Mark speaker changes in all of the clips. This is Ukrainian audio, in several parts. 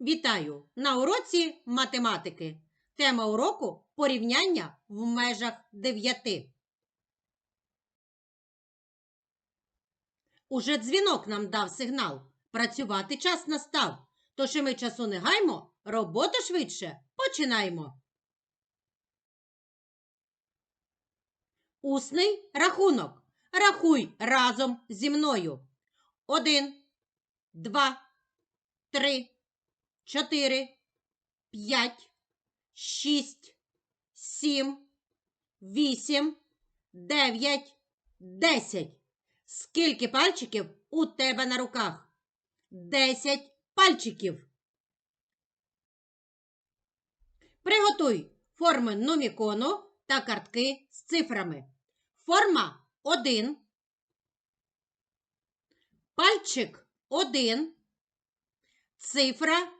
Speaker 1: Вітаю на уроці математики. Тема уроку порівняння в межах 9. Уже дзвінок нам дав сигнал. Працювати час настав. Тож і ми часу не гаймо, роботу швидше починаємо. Усний рахунок. Рахуй разом зі мною. Один, два, три, чотири, п'ять, шість, сім, вісім, дев'ять, десять. Скільки пальчиків у тебе на руках? Десять пальчиків. Приготуй форми нумікону та картки з цифрами. Форма 1. Пальчик 1. Цифра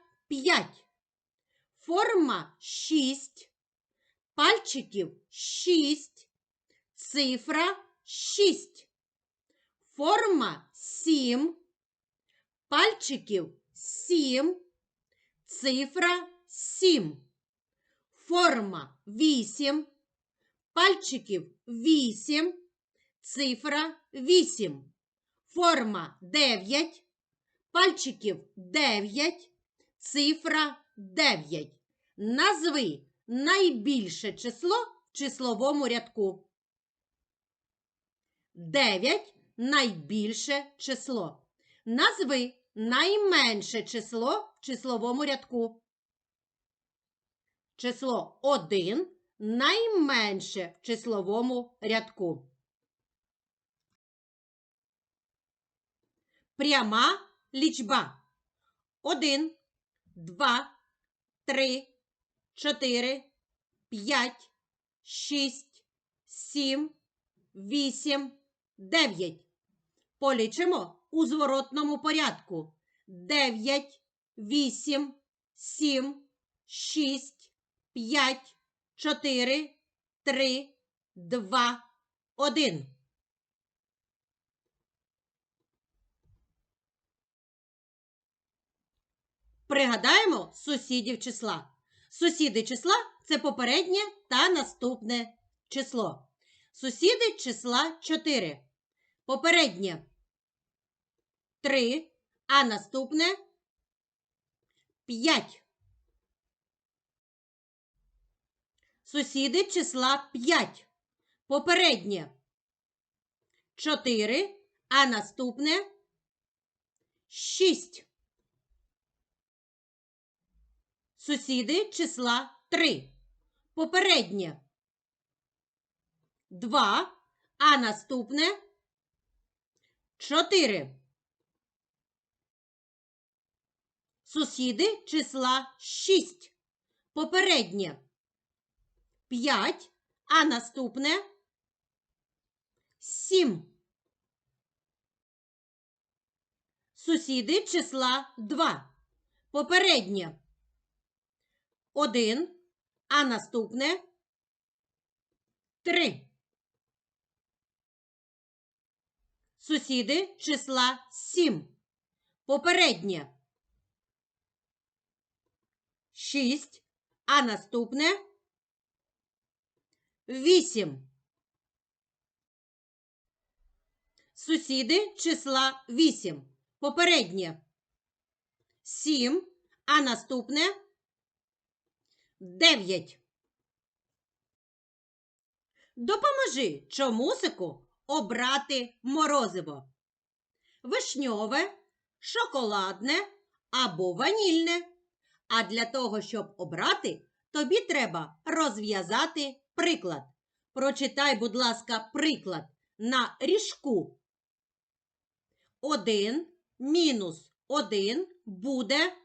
Speaker 1: 5. Форма 6. Пальчиків 6. Цифра 6. Форма 7. Пальчиків 7. Цифра 7. Форма 8. Пальчиків 8. Цифра 8. Форма 9. Пальчиків 9. Цифра 9. Назви найбільше число в числовому рядку. 9 найбільше число. Назви найменше число в числовому рядку. Число 1 найменше в числовому рядку. Пряма лічба. 1, 2, 3, 4, 5, 6, 7, 8, 9. Полічимо у зворотному порядку. 9, 8, 7, 6, 5, 4, 3, 2, 1. Пригадаємо сусідів числа. Сусіди числа це попереднє та наступне число. Сусіди числа 4. Попереднє 3, а наступне 5. Сусіди числа 5. Попереднє 4, а наступне 6. Сусіди числа 3. Попереднє 2, а наступне 4. Сусіди числа 6. Попереднє 5, а наступне 7. Сусіди числа 2. Попереднє 1, а наступне 3. Сусіди числа 7. Попереднє 6, а наступне 8. Сусіди числа 8. Попереднє 7, а наступне 9. Допоможи чомусику обрати морозиво. Вишньове, шоколадне або ванільне. А для того, щоб обрати, тобі треба розв'язати приклад. Прочитай, будь ласка, приклад на ріжку. 1 мінус 1 буде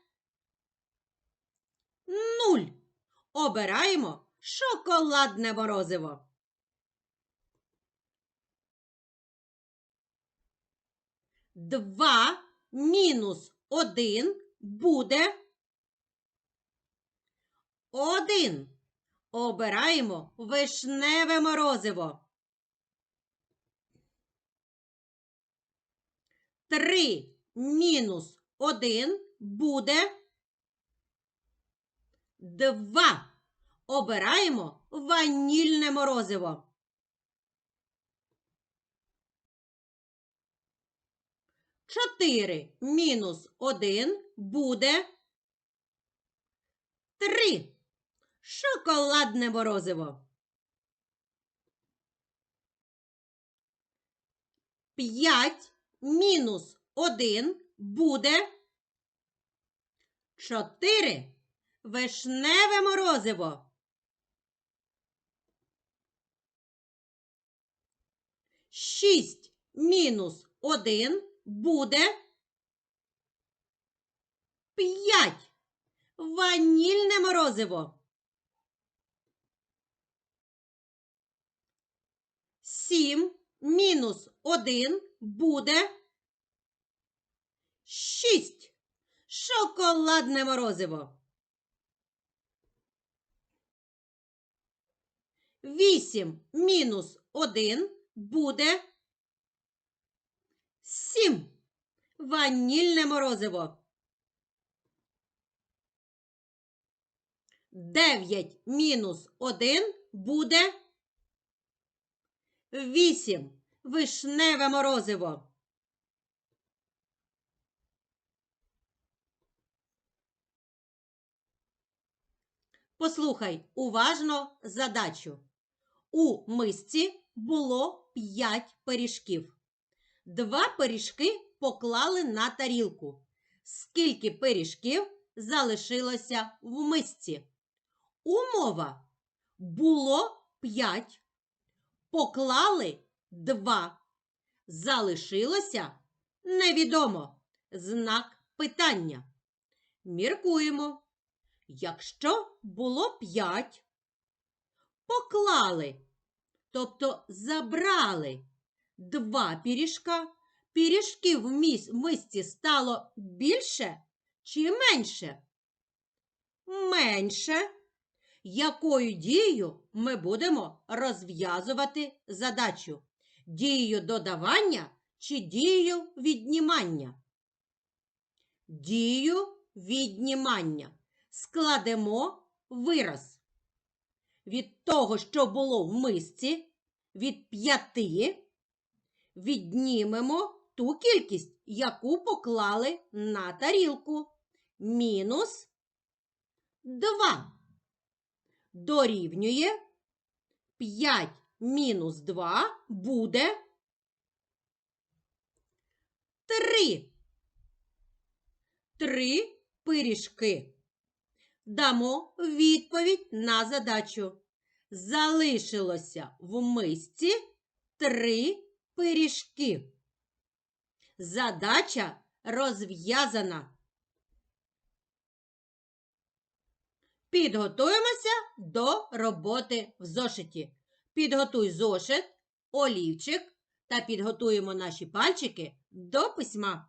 Speaker 1: нуль. Обираємо шоколадне морозиво. Два мінус один буде один. Обираємо вишневе морозиво. Три мінус один буде два. Обираємо ванільне морозиво. Чотири мінус один буде три. Шоколадне морозиво. П'ять мінус один буде чотири. Вишневе морозиво. Шість мінус один буде п'ять. Ванільне морозиво. Сім мінус один буде шість. Шоколадне морозиво. Вісім мінус один буде сім. Ванільне морозиво. Дев'ять мінус один буде вісім. Вишневе морозиво. Послухай уважно задачу. У мисці було 5 пиріжків. Два пиріжки поклали на тарілку. Скільки пиріжків залишилося в мисці? Умова було 5. Поклали 2. Залишилося невідомо. Знак питання. Міркуємо. Якщо було 5, поклали, тобто забрали два пиріжка, пиріжків в мисці стало більше чи менше? Менше. Якою дією ми будемо розв'язувати задачу? Дією додавання чи дією віднімання? Дією віднімання складемо вираз. Від того, що було в мисці, від п'яти віднімемо ту кількість, яку поклали на тарілку. Мінус 2. Дорівнює 5 мінус 2 буде 3. 3 пиріжки дамо відповідь на задачу. Залишилося в мисці три пиріжки. Задача розв'язана. Підготуємося до роботи в зошиті. Підготуй зошит, олівчик та підготуємо наші пальчики до письма.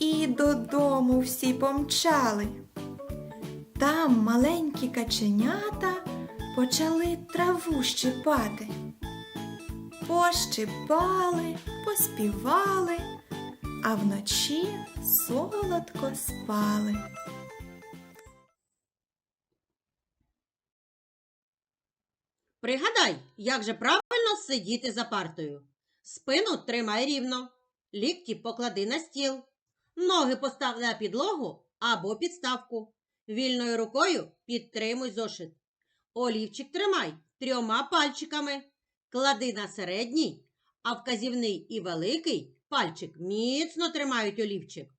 Speaker 2: і додому всі помчали. Там маленькі каченята почали траву щипати. Пощипали, поспівали, а вночі солодко спали.
Speaker 1: Пригадай, як же правильно сидіти за партою. Спину тримай рівно, лікті поклади на стіл, ноги постав на підлогу або підставку. Вільною рукою підтримуй зошит. Олівчик тримай трьома пальчиками. Клади на середній, а вказівний і великий пальчик міцно тримають олівчик.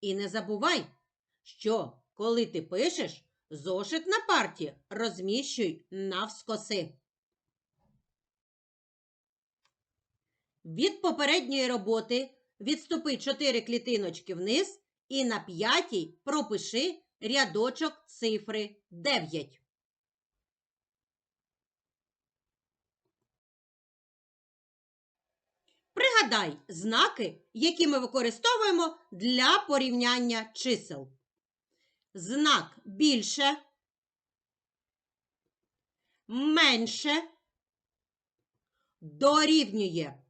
Speaker 1: І не забувай, що коли ти пишеш, зошит на парті розміщуй навскоси. Від попередньої роботи відступи 4 клітиночки вниз і на п'ятій пропиши рядочок цифри 9. Пригадай знаки, які ми використовуємо для порівняння чисел. Знак більше, менше, дорівнює.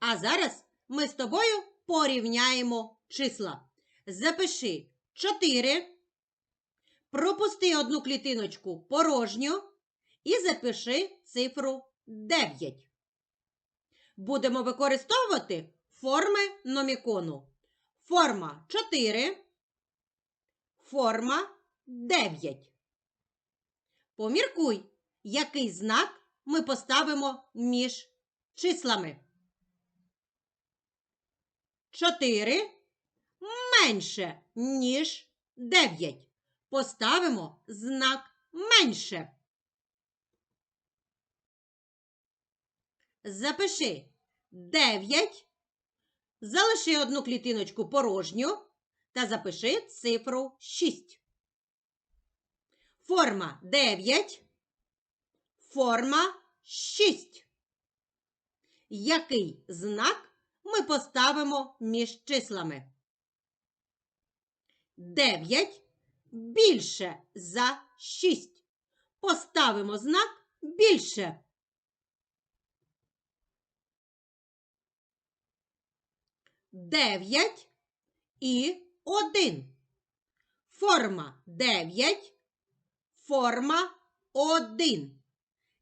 Speaker 1: А зараз ми з тобою порівняємо числа. Запиши 4, пропусти одну клітиночку порожню і запиши цифру 9. Будемо використовувати форми номікону. Форма 4, форма 9. Поміркуй, який знак ми поставимо між числами. 4 менше, ніж 9. Поставимо знак менше. Запиши 9, залиши одну клітиночку порожню та запиши цифру 6. Форма 9, форма 6. Який знак ми поставимо між числами? 9 більше за 6. Поставимо знак більше. Дев'ять і один. Форма 9, форма 1.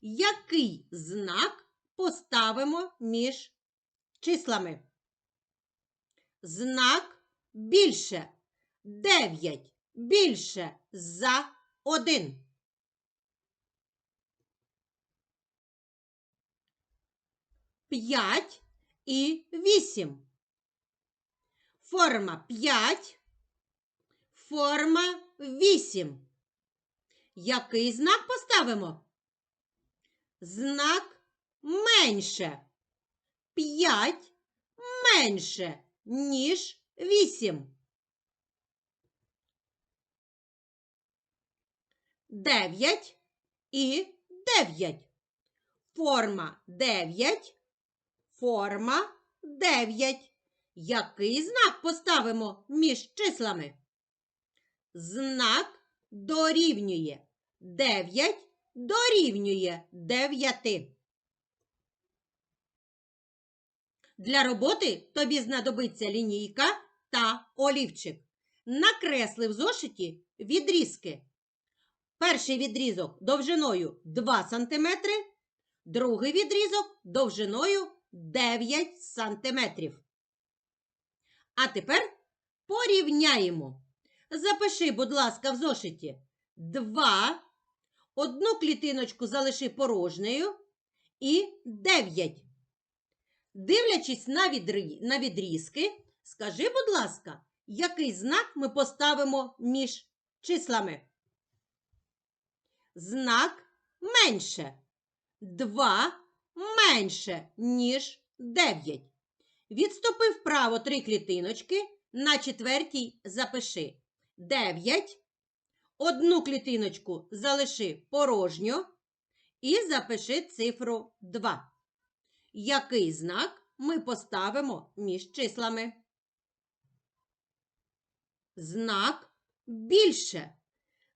Speaker 1: Який знак поставимо між числами? Знак більше. 9 більше за 1. П'ять і вісім. Форма 5, форма 8. Який знак поставимо? Знак менше. 5 менше, ніж 8. 9 і 9. Форма 9, форма 9. Який знак поставимо між числами? Знак дорівнює 9 дорівнює 9. Для роботи тобі знадобиться лінійка та олівчик. Накресли в зошиті відрізки. Перший відрізок довжиною 2 см, другий відрізок довжиною 9 см. А тепер порівняємо. Запиши, будь ласка, в зошиті 2, одну клітиночку залиши порожньою і 9. Дивлячись на, відрі... на відрізки, скажи, будь ласка, який знак ми поставимо між числами? Знак менше. 2 менше, ніж 9. Відступи вправо три клітиночки, на четвертій запиши 9. Одну клітиночку залиши порожньо і запиши цифру 2. Який знак ми поставимо між числами? Знак більше.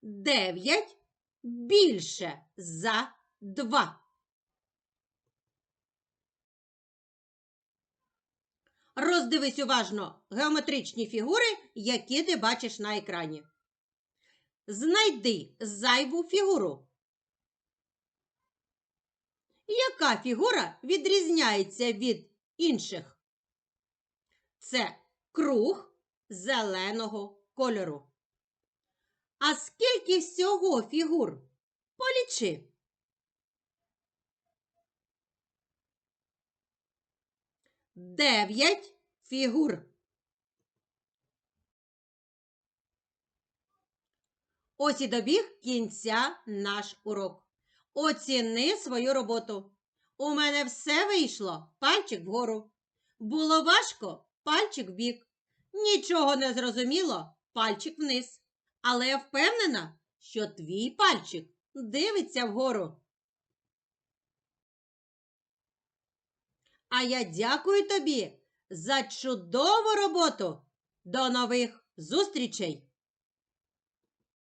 Speaker 1: 9 більше за 2. Роздивись уважно геометричні фігури, які ти бачиш на екрані. Знайди зайву фігуру. Яка фігура відрізняється від інших? Це круг зеленого кольору. А скільки всього фігур? Полічи. Дев'ять фігур. Ось і добіг кінця наш урок. Оціни свою роботу. У мене все вийшло. Пальчик вгору. Було важко, пальчик вбік. Нічого не зрозуміло, пальчик вниз. Але я впевнена, що твій пальчик дивиться вгору. А я дякую тобі за чудову роботу. До нових зустрічей!